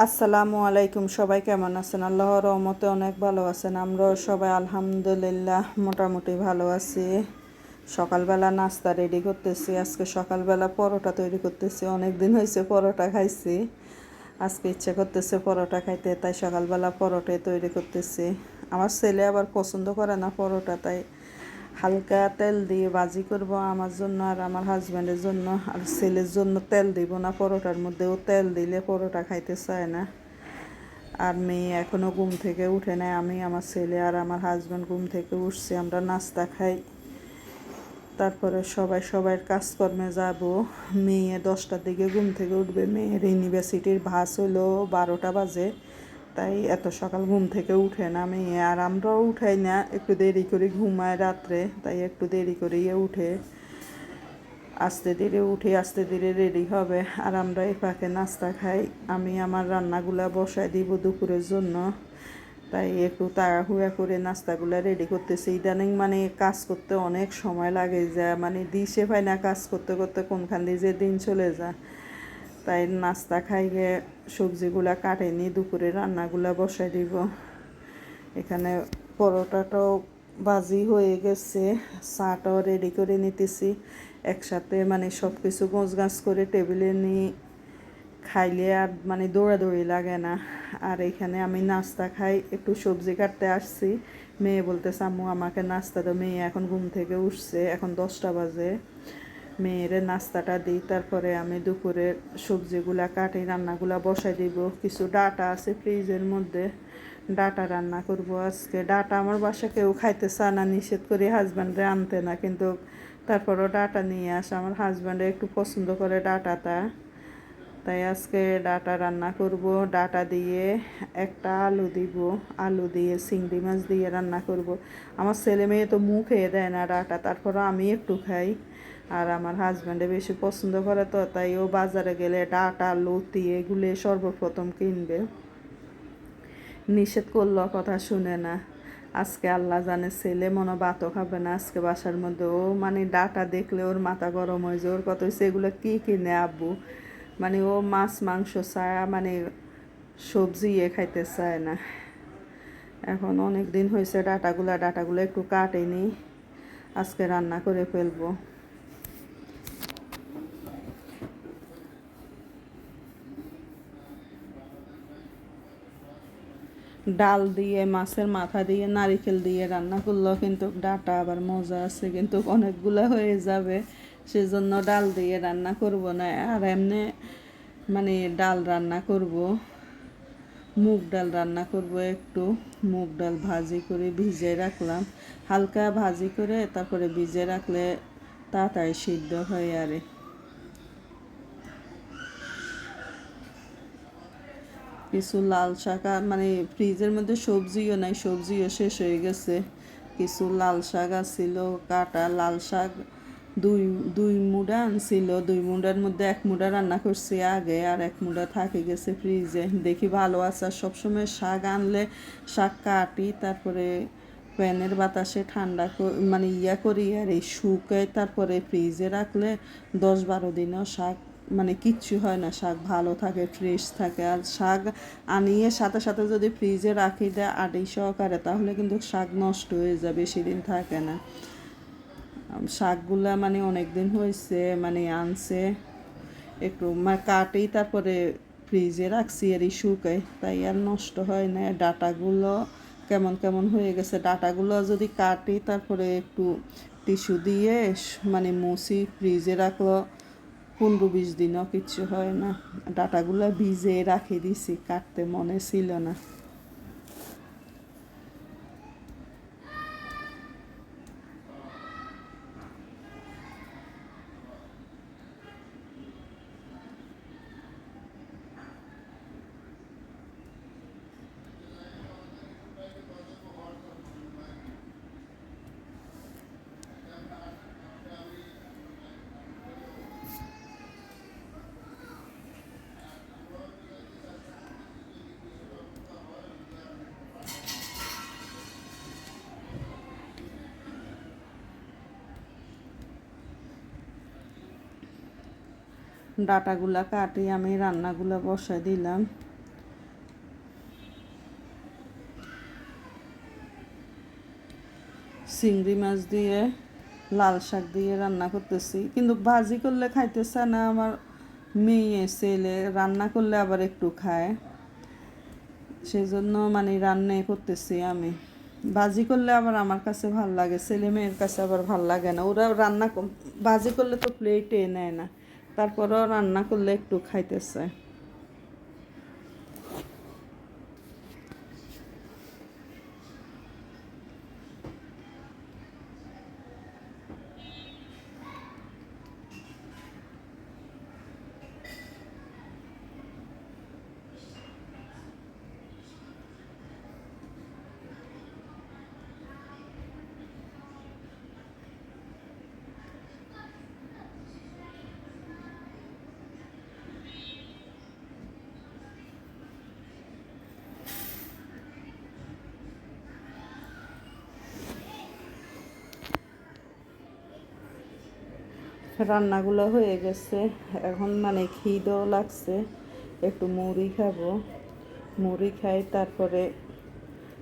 আসসালামু আলাইকুম, সবাই কেমন আছেন? আল্লাহর রহমতে অনেক ভালো আছেন, আমরাও সবাই আলহামদুলিল্লাহ মোটামুটি ভালো আছি। সকালবেলা নাস্তা রেডি করতেছি, আজকে সকালবেলা পরোটা তৈরি করতেছি অনেক দিন হয়েছে পরোটা খাইছি। আজকে ইচ্ছে করতেছে পরোটা খাইতে, তাই সকালবেলা পরোটাই তৈরি করতেছি। আমার ছেলে আবার পছন্দ করে না পরোটা, তাই হালকা তেল দিয়ে ভাজি করব আমার জন্য আর আমার হাজব্যান্ডের জন্য। আর ছেলের জন্য তেল দিব না, পরোটার মধ্যেও তেল দিলে পরোটা খাইতে চায় না। আর মেয়ে এখনও ঘুম থেকে উঠে নেয় আমি, আমার ছেলে আর আমার হাজব্যান্ড ঘুম থেকে উঠছি, আমরা নাস্তা খাই। তারপরে সবাই সবার কাজকর্মে যাব। মেয়ে দশটার দিকে ঘুম থেকে উঠবে, মেয়ের ইউনিভার্সিটির ভাস হলো বারোটা বাজে। তাই এত সকাল ঘুম থেকে উঠে না মেয়ে আর আমরাও উঠাই না, একটু দেরি করে ঘুমায় রাত্রে, তাই একটু দেরি করে উঠে। আস্তে ধীরে উঠে, আস্তে ধীরে রেডি হবে, আর আমরা এই ফাঁকে নাস্তা খাই। আমি আমার রান্নাগুলা বসাই দিব দুপুরের জন্য, তাই একটু তাড়াহুড়া করে নাস্তাগুলো রেডি করতেছি। ইদানিং মানে কাজ করতে অনেক সময় লাগে যায় মানে দিশে পায় না কাজ করতে করতে কোনখান দিয়ে যে দিন চলে যায়। তাই নাস্তা খাইয়ে সবজিগুলা কাটে নি দুপুরে রান্নাগুলা বসাই দিব। এখানে পরোটাটাও বাজি হয়ে গেছে, চাটাও রেডি করে নিতেছি। একসাথে মানে সব কিছু গাছ করে টেবিলে নিয়ে খাইলে আর মানে দৌড়াদৌড়ি লাগে না। আর এখানে আমি নাস্তা খাই, একটু সবজি কাটতে আসছি। মেয়ে বলতে আম্মু, আমাকে নাস্তা দাও মেয়ে এখন ঘুম থেকে উঠছে, এখন দশটা বাজে। মেয়ের নাস্তাটা দিই, তারপরে আমি দুপুরে সবজিগুলা কাটি, রান্নাগুলা বসাই দিব। কিছু ডাটা আছে ফ্রিজের মধ্যে, ডাটা রান্না করব আজকে। ডাটা আমার বাসা কেউ খাইতে চায় না, নিষেধ করি হাজব্যান্ডে আনতে না, কিন্তু তারপরও ডাটা নিয়ে আসে। আমার হাজব্যান্ডে একটু পছন্দ করে ডাটাটা। তাই আজকে ডাটা রান্না করব। ডাটা দিয়ে একটা আলু দিব। আলু দিয়ে চিংড়ি মাছ দিয়ে রান্না করব। আমার ছেলে মেয়ে তো মুখ খেয়ে দেয় না ডাটা, তারপরও আমি একটু খাই। আর আমার হাজব্যান্ডে বেশি পছন্দ করে তো, তাই ও বাজারে গেলে ডাটা, লতি এগুলো সর্বপ্রথম কিনবে। নিষেধ করল, কথা শুনে না। আজকে আল্লাহ জানে, ছেলে মনে ভাতও খাবে না আজকে বাসার মধ্যে। ও মানে ডাটা দেখলে ওর মাথা গরম হয়ে যায়, ওর কত সেগুলো কী কিনে আব্বু? মানে ও মাছ, মাংস চায় মানে সবজি ইয়ে খাইতে চায় না। এখন অনেক দিন হয়েছে ডাটাগুলা, ডাটাগুলো একটু কাটেনি। আজকে রান্না করে ফেলব। ডাল দিয়ে, মাছের মাথা দিয়ে, নারিকেল দিয়ে রান্না করল কিন্তু ডাটা আবার মজা আছে, কিন্তু অনেকগুলো হয়ে যাবে। সেজন্য ডাল দিয়ে রান্না করব না, আর এমনি মানে ডাল রান্না করব, মুগ ডাল রান্না করব একটু, মুগ ডাল ভাজি করে ভিজে রাখলাম, হালকা ভাজি করে তারপরে ভিজে রাখলে তাড়াতাড়ি সিদ্ধ হয় আরে। কিছু লাল শাক মানে ফ্রিজের মধ্যে সবজিও নাই, সবজিও শেষ হয়ে গেছে, কিছু লাল শাক আছিল, কাটা লাল শাক দুই দুই মুডা আনছিল, দুই মুডার মধ্যে এক মুডা রান্না করছি আগে আর এক মুডা থাকে গেছে ফ্রিজে দেখি ভালো আছে আর সবসময় শাক আনলে শাক কাটি, তারপরে প্যানের বাতাসে ঠান্ডা মানে ইয়া করি আর এই শুকায় তারপরে ফ্রিজে রাখলে দশ বারো দিনও শাক মানে কিচ্ছু হয় না, শাক ভালো থাকে ফ্রেশ থাকে। আর শাক আনিয়ে সাথে সাথে যদি ফ্রিজে রাখি দেয় আটি সহকারে, তাহলে কিন্তু শাক নষ্ট হয়ে যায়, বেশি দিন থাকে না। শাকগুলা মানে অনেক দিন হয়েছে মানে আনছে। একটু মানে কাটেই তারপরে ফ্রিজে রাখছি আর শুকাই তাই আর নষ্ট হয় না। ডাটাগুলো কেমন কেমন হয়ে গেছে, ডাটাগুলো যদি কাটি তারপরে একটু টিস্যু দিয়ে মানে মুছি ফ্রিজে রাখল, পনেরো বিশ দিনও কিচ্ছু হয় না। ডাটাগুলো ভিজে রাখে দিছি, কাটতে মনে ছিল না। ডাটাগুলা কাটি আমি রান্নাগুলো বসাই দিলাম। চিংড়ি মাছ দিয়ে, লাল শাক দিয়ে রান্না করতেছি। কিন্তু ভাজি করলে খাইতেছে না, আমার মেয়ে, ছেলে, রান্না করলে আবার একটু খায়। সেই জন্য মানে রান্না করতেছি আমি। ভাজি করলে আবার আমার কাছে ভালো লাগে, ছেলে মেয়ের কাছে আবার ভালো লাগে না। ওরা রান্না ভাজি করলে তো প্লেটে নেয় না। তারপরেও রান্না করলে একটু খাইতেছে। রান্নাগুলো হয়ে গেছে। এখন মানে খিদেও লাগছে। একটু মুড়ি খাব। মুড়ি খাই, তারপরে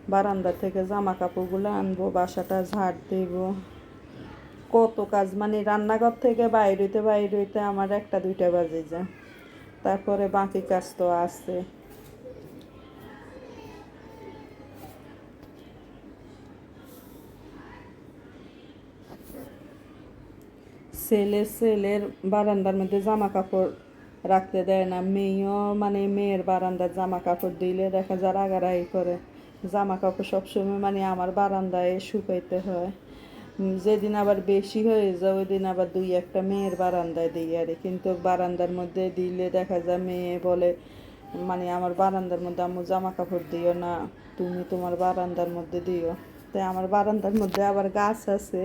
বারান্দা থেকে জামা কাপড়গুলো আনব, বাসাটা ঝাড় দেব। কত কাজ মানে রান্নাঘর থেকে বাইরে হইতে বাইরে হইতে আমার একটা দুইটা বাজে যায়। তারপরে বাকি কাজ তো আছে। ছেলে ছেলের বারান্দার মধ্যে জামা কাপড় রাখতে দেয় না। মেয়েও মানে মেয়ের বারান্দার জামা কাপড় দিলে দেখা যায় রাগারাগি করে। জামা কাপড় সবসময় মানে আমার বারান্দায় শুকাইতে হয়। যেদিন আবার বেশি হয়ে যায় ওই দিন আবার দুই একটা মেয়ের বারান্দায় দিই আরে কিন্তু বারান্দার মধ্যে দিলে দেখা যায় মেয়ে বলে মানে আমার বারান্দার মধ্যে আম্মু জামা কাপড় দিও না, তুমি তোমার বারান্দার মধ্যে দিও। তাই আমার বারান্দার মধ্যে আবার গাছ আছে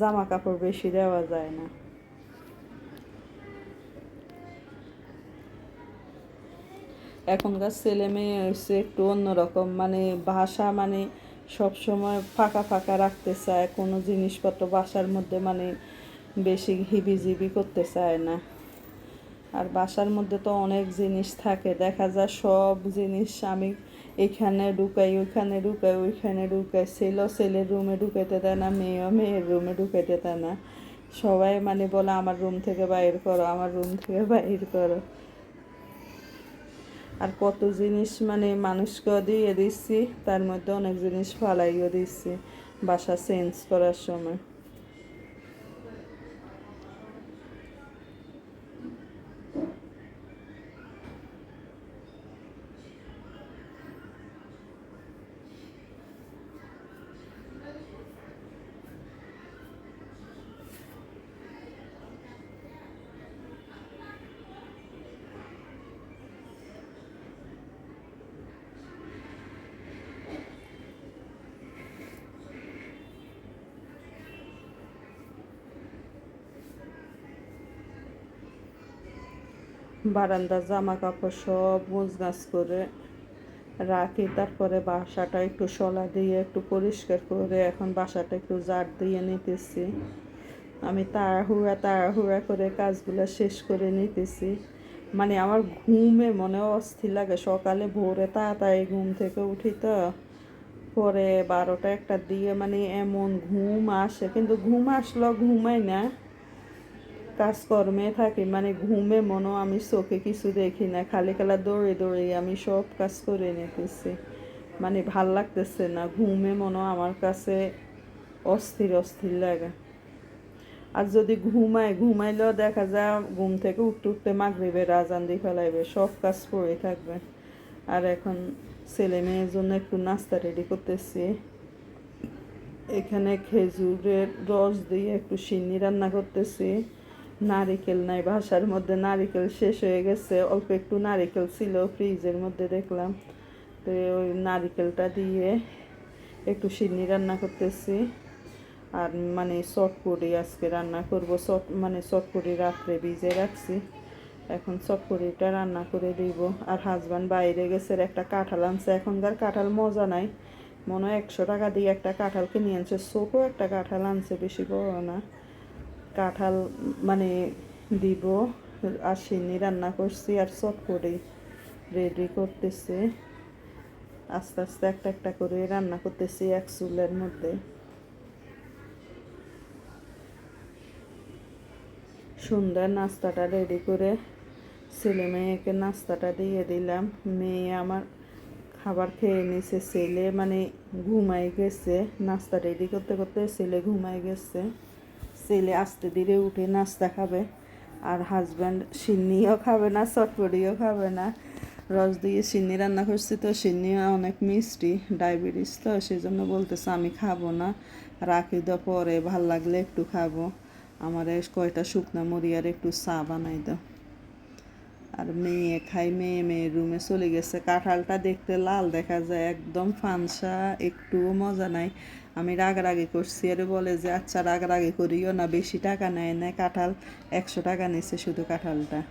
জামা কাপড় বেশি দেওয়া যায় না। এখনকার ছেলে মেয়ে হচ্ছে একটু অন্যরকম। মানে ভাষা মানে সব সময় ফাঁকা ফাঁকা রাখতে চায়, কোনো জিনিসপত্র বাসার মধ্যে মানে বেশি হিবিজিবি করতে চায় না। আর বাসার মধ্যে তো অনেক জিনিস থাকে, দেখা যায় সব জিনিস আমি এখানে ঢুকাই, ওইখানে ঢুকাই ওইখানে ঢুকাই ছেলেও ছেলের রুমে ঢুকাইতে দেয় না, মেয়েও মেয়ের রুমে ঢুকাইতে দেয় না। সবাই মানে বলে, আমার রুম থেকে বাইর করো, আমার রুম থেকে বাইর করো। আর কত জিনিস মানে মানুষকে দিয়ে দিচ্ছি তার মধ্যে অনেক জিনিস ফালাইও দিচ্ছি বাসা চেঞ্জ করার সময়। বারান্দার জামা কাপড় সব গাছ করে রাখি। তারপরে বাসাটা একটু শলা দিয়ে একটু পরিষ্কার করে এখন বাসাটা একটু জার দিয়ে নিতেছি। আমি তাড়াহুড়া তাড়াহুড়া করে কাজগুলো শেষ করে নিতেছি। মানে আমার ঘুমে মনে অস্থির লাগে। সকালে ভোরে তাড়াতাড়ি ঘুম থেকে উঠি তো, পরে বারোটা একটা দিয়ে মানে এমন ঘুম আসে। কিন্তু ঘুম আসলেও ঘুমাই না। কাজকর্মে থাকি মানে ঘুমে মনো আমি চোখে কিছু দেখি না, খালি খালা দৌড়ে দৌড়ে আমি সব কাজ করে নিতেছি। মানে ভালো লাগতেছে না, ঘুমে মনো আমার কাছে অস্থির অস্থির লাগে। আর যদি ঘুমায়, ঘুমাইলেও দেখা যায় ঘুম থেকে উঠতে উঠতে মাগরিবের রাজান দিয়ে ফেলাইবে, সব কাজ পড়ে থাকবে। আর এখন ছেলে মেয়ের জন্য একটু নাস্তা রেডি করতেছি। এখানে খেজুরের রস দিয়ে একটু সিন্নি রান্না করতেছি। নারিকেল নাই, বাসার মধ্যে নারিকেল শেষ হয়ে গেছে। অল্প একটু নারিকেল ছিল ফ্রিজের মধ্যে দেখলাম। তো ওই নারিকেলটা দিয়ে একটু সিন্নি রান্না করতেছি। আর মানে চটপটি আজকে রান্না করব। চট মানে চটপটি রাত্রে ভিজে রাখছি। এখন চটপটিটা রান্না করে দিব। আর হাজব্যান্ড বাইরে গেছে একটা কাঁঠাল আনছে। এখনকার কাঁঠাল মজা নাই। মনে হয় একশো টাকা দিয়ে একটা কাঁঠাল কিনে আনছে। ছোটো একটা কাঁঠাল আনছে, বেশি বড় না। কাঁঠাল মানে দিব। আসিনি রান্না করছি আর চট করে রেডি করতেছে। আস্তে আস্তে একটা একটা করে রান্না করতেছি এক চুলের মধ্যে। সুন্দর নাস্তাটা রেডি করে ছেলে মেয়েকে নাস্তাটা দিয়ে দিলাম। মেয়ে আমার খাবার খেয়ে নিছে, ছেলে মানে ঘুমাই গেছে। নাস্তা রেডি করতে করতে ছেলে ঘুমাই গেছে। ছেলে আস্তে ধীরে উঠে নাস্তা খাবে। আর হাজব্যান্ড সিন্নিও খাবে না, চটপটিও খাবে না। রস দিয়ে সিন্নি রান্না করছি তো সিন্নি অনেক মিষ্টি, ডায়াবেটিস তো সেই জন্য বলতেছে আমি খাব না। রাখি দাও পরে, ভালো লাগলে একটু খাব। আমার কয়টা শুকনা মুড়ি আর একটু চা বানাই দাও। আর মেয়ে খাই মেয়ে মেয়ে রুমে চলে গেছে। কাঁঠালটা দেখতে লাল দেখা যায়, একদম ফানসা, একটুও মজা নাই। আমি রাগারাগি করছি। আর বলে যে আচ্ছা রাগারাগি করিও না, বেশি টাকা নেয় না, কাঁঠাল একশো টাকা নিচ্ছে শুধু কাঁঠালটা।